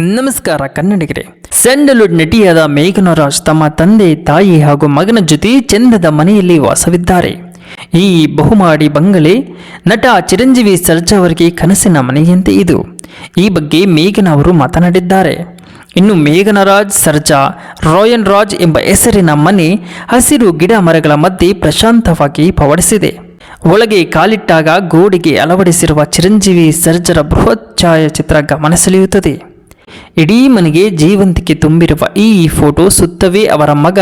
ನಮಸ್ಕಾರ ಕನ್ನಡಿಗರೇ. ಸ್ಯಾಂಡಲ್ವುಡ್ ನಟಿಯಾದ ಮೇಘನಾ ರಾಜ್ ತಮ್ಮ ತಂದೆ, ತಾಯಿ ಹಾಗೂ ಮಗನ ಜೊತೆ ಚಂದದ ಮನೆಯಲ್ಲಿ ವಾಸವಿದ್ದಾರೆ. ಈ ಬಹುಮಾಡಿ ಬಂಗಲೆ ನಟ ಚಿರಂಜೀವಿ ಸರ್ಜಾ ಅವರಿಗೆ ಕನಸಿನ ಮನೆಯಂತೆ ಇದು. ಈ ಬಗ್ಗೆ ಮೇಘನ ಅವರು ಮಾತನಾಡಿದ್ದಾರೆ. ಇನ್ನು ಮೇಘನರಾಜ್, ಸರ್ಜಾ, ರಾಯನ್ ರಾಜ್ ಎಂಬ ಹೆಸರಿನ ಮನೆ ಹಸಿರು ಗಿಡ ಮರಗಳ ಮಧ್ಯೆ ಪ್ರಶಾಂತವಾಗಿ ಪವಡಿಸಿದೆ. ಒಳಗೆ ಕಾಲಿಟ್ಟಾಗ ಗೋಡೆಗೆ ಅಳವಡಿಸಿರುವ ಚಿರಂಜೀವಿ ಸರ್ಜರ ಬೃಹತ್ ಛಾಯಾಚಿತ್ರ ಗಮನ ಸೆಳೆಯುತ್ತದೆ. ಇಡೀ ಮನೆಗೆ ಜೀವಂತಿಕೆ ತುಂಬಿರುವ ಈ ಫೋಟೋ ಸುತ್ತವೇ ಅವರ ಮಗ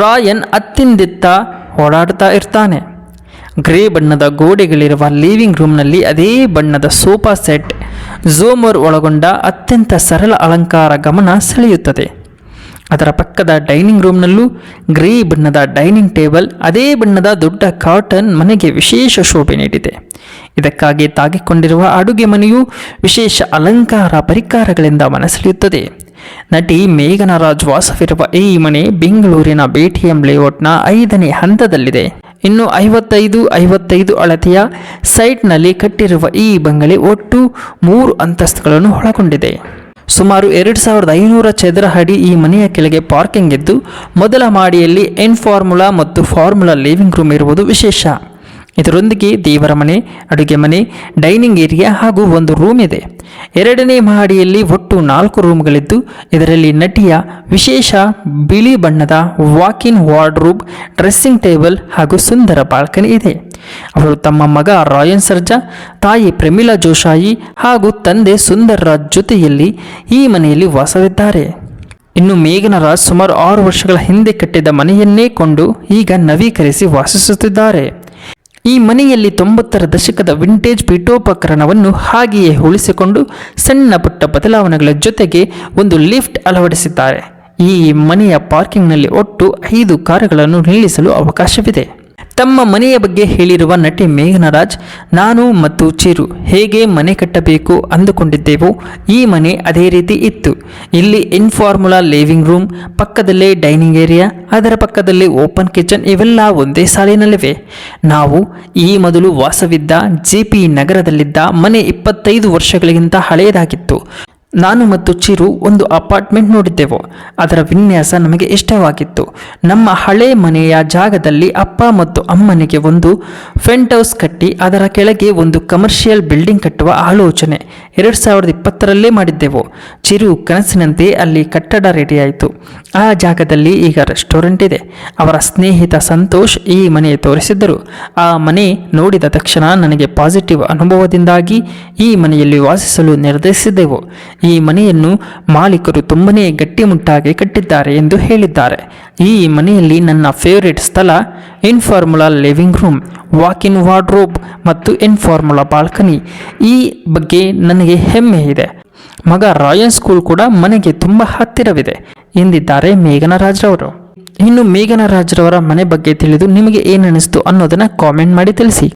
ರಾಯನ್ ಅತ್ತಿಂದಿತ್ತ ಓಡಾಡ್ತಾ ಇರ್ತಾನೆ. ಗ್ರೇ ಬಣ್ಣದ ಗೋಡೆಗಳಿರುವ ಲಿವಿಂಗ್ ರೂಮ್ನಲ್ಲಿ ಅದೇ ಬಣ್ಣದ ಸೋಫಾ ಸೆಟ್, ಝೋಮರ್ ಒಳಗೊಂಡ ಅತ್ಯಂತ ಸರಳ ಅಲಂಕಾರ ಗಮನ ಸೆಳೆಯುತ್ತದೆ. ಅದರ ಪಕ್ಕದ ಡೈನಿಂಗ್ ರೂಮ್ನಲ್ಲೂ ಗ್ರೇ ಬಣ್ಣದ ಡೈನಿಂಗ್ ಟೇಬಲ್, ಅದೇ ಬಣ್ಣದ ದೊಡ್ಡ ಕಾಟನ್ ಮನೆಗೆ ವಿಶೇಷ ಶೋಭೆ ನೀಡಿದೆ. ಇದಕ್ಕಾಗಿ ತಾಗಿಕೊಂಡಿರುವ ಅಡುಗೆ ಮನೆಯು ವಿಶೇಷ ಅಲಂಕಾರ ಪರಿಕಾರಗಳಿಂದ ಮನಸೆಳೆಯುತ್ತದೆ. ನಟಿ ಮೇಘನರಾಜ್ ವಾಸವಿರುವ ಈ ಮನೆ ಬೆಂಗಳೂರಿನ ಬಿಟಿಎಂ ಲೇಔಟ್ನ ಐದನೇ ಹಂತದಲ್ಲಿದೆ. ಇನ್ನು ಐವತ್ತೈದು ಐವತ್ತೈದು ಅಳತೆಯ ಸೈಟ್ನಲ್ಲಿ ಕಟ್ಟಿರುವ ಈ ಬಂಗಲೆ ಒಟ್ಟು ಮೂರು ಅಂತಸ್ತುಗಳನ್ನು ಒಳಗೊಂಡಿದೆ. ಸುಮಾರು ಎರಡು ಸಾವಿರದ ಐನೂರ ಚದರ ಅಡಿ ಈ ಮನೆಯ ಕೆಳಗೆ ಪಾರ್ಕಿಂಗ್ ಇದ್ದು, ಮೊದಲ ಮಾಡಿಯಲ್ಲಿ ಎನ್ ಫಾರ್ಮುಲಾ ಮತ್ತು ಫಾರ್ಮುಲಾ ಲಿವಿಂಗ್ ರೂಮ್ ಇರುವುದು ವಿಶೇಷ. ಇದರೊಂದಿಗೆ ದೇವರ ಮನೆ, ಅಡುಗೆ ಮನೆ, ಡೈನಿಂಗ್ ಏರಿಯಾ ಹಾಗೂ ಒಂದು ರೂಮ್ ಇದೆ. ಎರಡನೇ ಮಹಡಿಯಲ್ಲಿ ಒಟ್ಟು ನಾಲ್ಕು ರೂಮ್ಗಳಿದ್ದು, ಇದರಲ್ಲಿ ನಟಿಯ ವಿಶೇಷ ಬಿಳಿ ಬಣ್ಣದ ವಾಕಿನ್ ವಾರ್ಡ್ರೂಬ್ ಡ್ರೆಸ್ಸಿಂಗ್ ಟೇಬಲ್ ಹಾಗೂ ಸುಂದರ ಬಾಲ್ಕನಿ ಇದೆ. ಅವರು ತಮ್ಮ ಮಗ ರಾಯನ್ ಸರ್ಜಾ, ತಾಯಿ ಪ್ರಮೀಳಾ ಜೋಶಾಯಿ ಹಾಗೂ ತಂದೆ ಸುಂದರ ಜೊತೆಯಲ್ಲಿ ಈ ಮನೆಯಲ್ಲಿ ವಾಸವಿದ್ದಾರೆ. ಇನ್ನು ಮೇಘನರಾಜ್ ಸುಮಾರು ಆರು ವರ್ಷಗಳ ಹಿಂದೆ ಕಟ್ಟಿದ ಮನೆಯನ್ನೇ ಕೊಂಡು ಈಗ ನವೀಕರಿಸಿ ವಾಸಿಸುತ್ತಿದ್ದಾರೆ. ಈ ಮನೆಯಲ್ಲಿ ತೊಂಬತ್ತರ ದಶಕದ ವಿಂಟೇಜ್ ಪೀಠೋಪಕರಣವನ್ನು ಹಾಗೆಯೇ ಉಳಿಸಿಕೊಂಡು ಸಣ್ಣ ಪುಟ್ಟ ಬದಲಾವಣೆಗಳ ಜೊತೆಗೆ ಒಂದು ಲಿಫ್ಟ್ ಅಳವಡಿಸಿದ್ದಾರೆ. ಈ ಮನೆಯ ಪಾರ್ಕಿಂಗ್ನಲ್ಲಿ ಒಟ್ಟು ಐದು ಕಾರುಗಳನ್ನು ನಿಲ್ಲಿಸಲು ಅವಕಾಶವಿದೆ. ತಮ್ಮ ಮನೆಯ ಬಗ್ಗೆ ಹೇಳಿರುವ ನಟಿ ಮೇಘನರಾಜ್, ನಾನು ಮತ್ತು ಚಿರು ಹೇಗೆ ಮನೆ ಕಟ್ಟಬೇಕು ಅಂದುಕೊಂಡಿದ್ದೆವು, ಈ ಮನೆ ಅದೇ ರೀತಿ ಇತ್ತು. ಇಲ್ಲಿ ಇನ್ಫಾರ್ಮುಲಾ ಲಿವಿಂಗ್ ರೂಮ್, ಪಕ್ಕದಲ್ಲೇ ಡೈನಿಂಗ್ ಏರಿಯಾ, ಅದರ ಪಕ್ಕದಲ್ಲಿ ಓಪನ್ ಕಿಚನ್ ಇವೆಲ್ಲ ಒಂದೇ ಸಾಲಿನಲ್ಲಿವೆ. ನಾವು ಈ ಮೊದಲು ವಾಸವಿದ್ದ ಜೆ ಪಿ ನಗರದಲ್ಲಿದ್ದ ಮನೆ ಇಪ್ಪತ್ತೈದು ವರ್ಷಗಳಿಗಿಂತ ಹಳೆಯದಾಗಿತ್ತು. ನಾನು ಮತ್ತು ಚಿರು ಒಂದು ಅಪಾರ್ಟ್ಮೆಂಟ್ ನೋಡಿದ್ದೆವು. ಅದರ ವಿನ್ಯಾಸ ನಮಗೆ ಇಷ್ಟವಾಗಿತ್ತು. ನಮ್ಮ ಹಳೆ ಮನೆಯ ಜಾಗದಲ್ಲಿ ಅಪ್ಪ ಮತ್ತು ಅಮ್ಮನಿಗೆ ಒಂದು ಫೆಂಟ್ ಹೌಸ್ ಕಟ್ಟಿ, ಅದರ ಕೆಳಗೆ ಒಂದು ಕಮರ್ಷಿಯಲ್ ಬಿಲ್ಡಿಂಗ್ ಕಟ್ಟುವ ಆಲೋಚನೆ ಎರಡು ಸಾವಿರದ ಇಪ್ಪತ್ತರಲ್ಲೇ ಮಾಡಿದ್ದೆವು. ಚಿರು ಕನಸಿನಂತೆ ಅಲ್ಲಿ ಕಟ್ಟಡ ರೆಡಿಯಾಯಿತು ಆ ಜಾಗದಲ್ಲಿ ಈಗ ರೆಸ್ಟೋರೆಂಟ್ ಇದೆ. ಅವರ ಸ್ನೇಹಿತ ಸಂತೋಷ್ ಈ ಮನೆ ತೋರಿಸಿದ್ದರು. ಆ ಮನೆ ನೋಡಿದ ತಕ್ಷಣ ನನಗೆ ಪಾಸಿಟಿವ್ ಅನುಭವದಿಂದಾಗಿ ಈ ಮನೆಯಲ್ಲಿ ವಾಸಿಸಲು ನಿರ್ಧರಿಸಿದ್ದೆವು. ಈ ಮನೆಯನ್ನು ಮಾಲೀಕರು ತುಂಬನೇ ಗಟ್ಟಿಮುಟ್ಟಾಗಿ ಕಟ್ಟಿದ್ದಾರೆ ಎಂದು ಹೇಳಿದ್ದಾರೆ. ಈ ಮನೆಯಲ್ಲಿ ನನ್ನ ಫೇವರೇಟ್ ಸ್ಥಳ informal living room walk in wardrobe ಮತ್ತು ಇನ್ಫಾರ್ಮುಲಾ ಬಾಲ್ಕನಿ ಈ ಬಗ್ಗೆ ನನಗೆ ಹೆಮ್ಮೆ ಇದೆ. ಮಗ ರಾಯನ್ ಸ್ಕೂಲ್ ಕೂಡ ಮನೆಗೆ ತುಂಬ ಹತ್ತಿರವಿದೆ, ಎಂದಿದ್ದಾರೆ ಮೇಘನರಾಜ್ರವರು ಇನ್ನು ಮೇಘನರಾಜ್ರವರ ಮನೆ ಬಗ್ಗೆ ತಿಳಿದು ನಿಮಗೆ ಏನನ್ನಿಸ್ತು ಅನ್ನೋದನ್ನು ಕಾಮೆಂಟ್ ಮಾಡಿ ತಿಳಿಸಿ.